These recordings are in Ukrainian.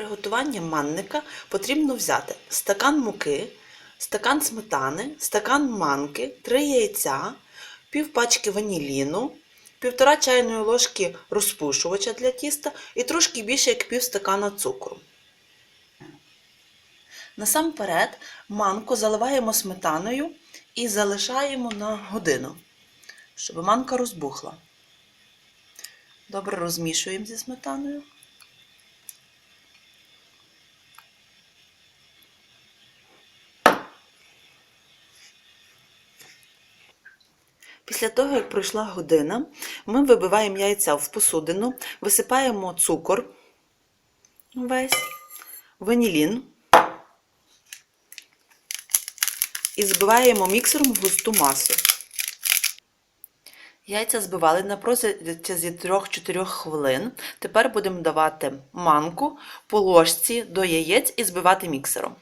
приготування манника потрібно взяти стакан муки, стакан сметани, стакан манки, 3 яйця, пів пачки ваніліну, півтора чайної ложки розпушувача для тіста і трошки більше як пів стакана цукру. Насамперед манку заливаємо сметаною і залишаємо на годину, щоб манка розбухла. Добре розмішуємо зі сметаною. Після того, як пройшла година, ми вибиваємо яйця в посудину, висипаємо цукор весь, ванілін і збиваємо міксером в густу масу. Яйця збивали на протязі 3-4 хвилин. Тепер будемо давати манку по ложці до яєць і збивати міксером.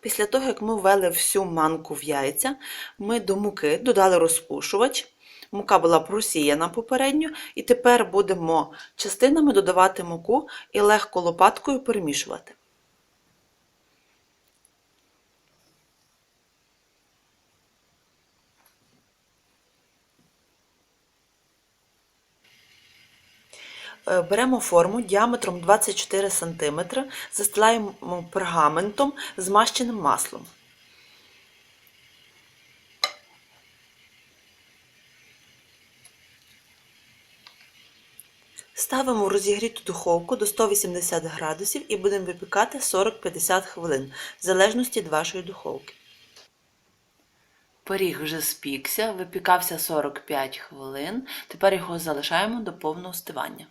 Після того, як ми ввели всю манку в яйця, ми до муки додали розпушувач. Мука була просіяна попередньо, і тепер будемо частинами додавати муку і легко лопаткою перемішувати. Беремо форму діаметром 24 см, застилаємо пергаментом, змащеним маслом. Ставимо в розігріту духовку до 180 градусів і будемо випікати 40-50 хвилин, в залежності від вашої духовки. Пиріг вже спікся, випікався 45 хвилин. Тепер його залишаємо до повного остивання.